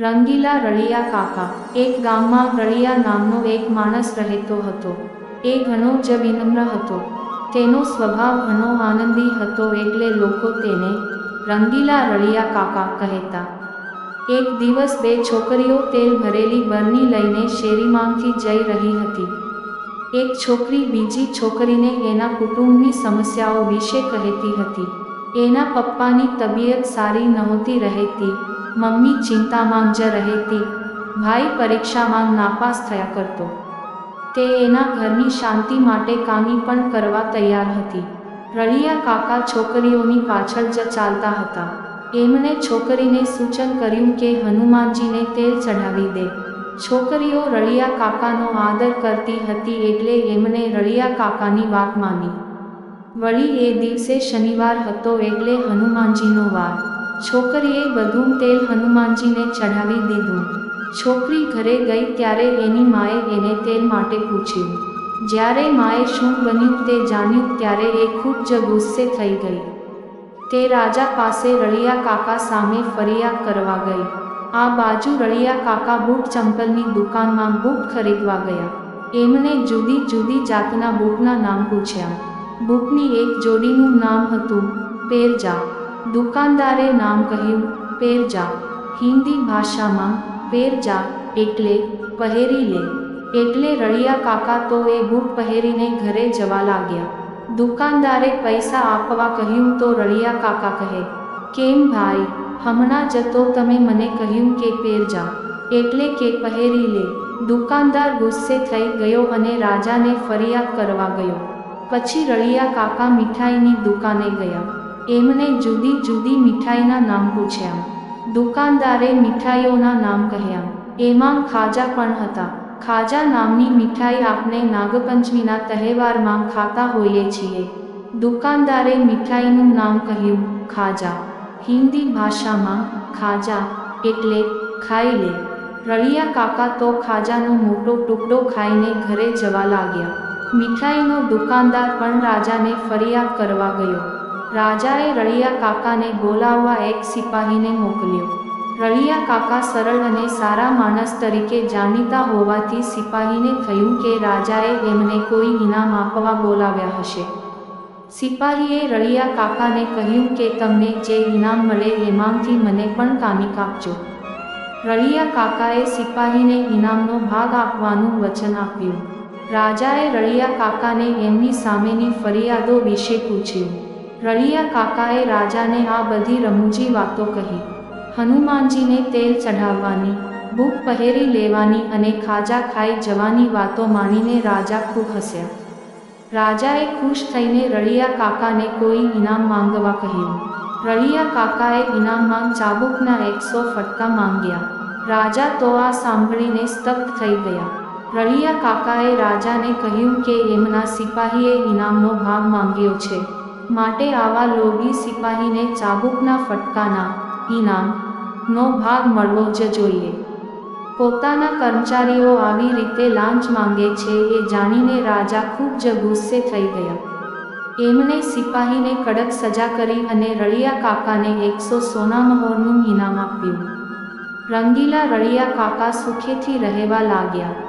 રંગીલા રળિયા કાકા, એક ગામમાં રળિયા નામનો એક માણસ રહેતો હતો. એ ઘણો જ વિનમ્ર હતો. તેનો સ્વભાવ ઘણો આનંદી હતો એટલે લોકો તેને રંગીલા રળિયા કાકા કહેતા. એક દિવસ બે છોકરીઓ તેલ ભરેલી બરની લઈને શેરીમાંથી જઈ રહી હતી. એક છોકરી બીજી છોકરીને એના કુટુંબની સમસ્યાઓ વિશે કહેતી હતી. એના પપ્પાની તબિયત સારી નહોતી રહેતી, મમ્મી ચિંતામાં જ રહેતી, ભાઈ પરીક્ષામાં નાપાસ થયા કરતો. તે એના ઘરની શાંતિ માટે કામી પણ કરવા તૈયાર હતી. રળિયા કાકા છોકરીઓની પાછળ જ ચાલતા હતા. એમણે છોકરીને સૂચન કર્યું કે હનુમાનજીને તેલ ચઢાવી દે. છોકરીઓ રળિયા કાકાનો આદર કરતી હતી એટલે એમણે રળિયા કાકાની વાત માની. વળી એ દિવસે શનિવાર હતો એટલે હનુમાનજીનો વાર. છોકરીએ બધું તેલ હનુમાનજીને ચઢાવી દીધું. છોકરી ઘરે ગઈ ત્યારે એની માએ એને તેલ માટે પૂછ્યું. જ્યારે માએ શું બન્યું તે જાણ્યું ત્યારે એ ખૂબ જ ગુસ્સે થઈ ગઈ. તે રાજા પાસે રળિયા કાકા સામે ફરિયાદ કરવા ગઈ. આ બાજુ રળિયા કાકા બૂટ ચંપલની દુકાનમાં બૂટ ખરીદવા ગયા. એમણે જુદી જુદી જાતના બૂટના નામ પૂછ્યા. બૂટની એક જોડીનું નામ હતું પેરજા. દુકાનદારે નામ કહ્યું, પેરજા. હિન્દી ભાષામાં, પેરજા એટલે પહેરી લે. એટલે રળિયા કાકા તો એ બુક પહેરીને ઘરે જવા લાગ્યા. દુકાનદારે પૈસા આપવા કહ્યું તો રળિયા કાકા કહે, કેમ ભાઈ, હમણાં જતો તમે મને કહ્યું કે પેરજા, એટલે કે પહેરી લે. દુકાનદાર ગુસ્સે થઈ ગયો અને રાજાને ફરિયાદ કરવા ગયો. પછી રળિયા કાકા મીઠાઈની દુકાને ગયા. એમને જુદી જુદી મીઠાઈના નામ પૂછ્યા. દુકાનદારે મીઠાઈઓના નામ કહ્યા. એમાં ખાજા પણ હતા. ખાજા નામની મીઠાઈ આપણે નાગપંચમીના તહેવારમાં ખાતા હોઈએ છીએ. દુકાનદારે મીઠાઈનું નામ કહ્યું, ખાજા. હિન્દી ભાષામાં, ખાજા, એટલે, ખાઈ લે. રળિયા કાકા તો ખાજાનો મોટો ટુકડો ખાઈને ઘરે જવા લાગ્યા. મીઠાઈનો દુકાનદાર પણ રાજાને ફરિયાદ કરવા ગયો. રાજાએ રળિયા કાકાને બોલાવવા એક સિપાહીને મોકલ્યો. રળિયા કાકા સરળ અને સારા માણસ તરીકે જાણીતા હોવાથી સિપાહીને થયું કે રાજાએ એમને કોઈ ઇનામ આપવા બોલાવ્યા હશે. સિપાહીએ રળિયા કાકાને કહ્યું કે તમને જે ઇનામ મળે એમાંથી મને પણ કામિક આપજો. રળિયા કાકાએ સિપાહીને ઇનામનો ભાગ આપવાનું વચન આપ્યું. રાજાએ રળિયા કાકાને એમની સામેની ફરિયાદો વિશે પૂછ્યું. રળિયા કાકાએ રાજાને આ બધી રમૂજી વાતો કહી. હનુમાનજીને તેલ ચઢાવવાની, ભૂખ પહેરી લેવાની અને ખાજા ખાઈ જવાની વાતો માનીને રાજા ખૂબ હસ્યા. રાજાએ ખુશ થઈને રળિયા કાકાને કોઈ ઇનામ માંગવા કહ્યું. રળિયા કાકાએ ઇનામમાં ચાબુકના એકસો ફટકા માંગ્યા. રાજા તો આ સાંભળીને સ્તબ્ધ થઈ ગયા. રળિયા કાકાએ રાજાને કહ્યું કે એમના સિપાહીએ ઇનામનો ભાગ માંગ્યો છે. માટે આવા લોભી સિપાહીને ચાબુકના ફટકાના ઇનામનો ભાગ મળવો જ જોઈએ. પોતાના કર્મચારીઓ આવી રીતે લાંચ માંગે છે એ જાણીને રાજા ખૂબ જ ગુસ્સે થઈ ગયા. એમણે સિપાહીને કડક સજા કરી અને રળિયા કાકાને એકસો સોના મહોરનું ઇનામ આપ્યું. રંગીલા રળિયા કાકા સુખેથી રહેવા લાગ્યા.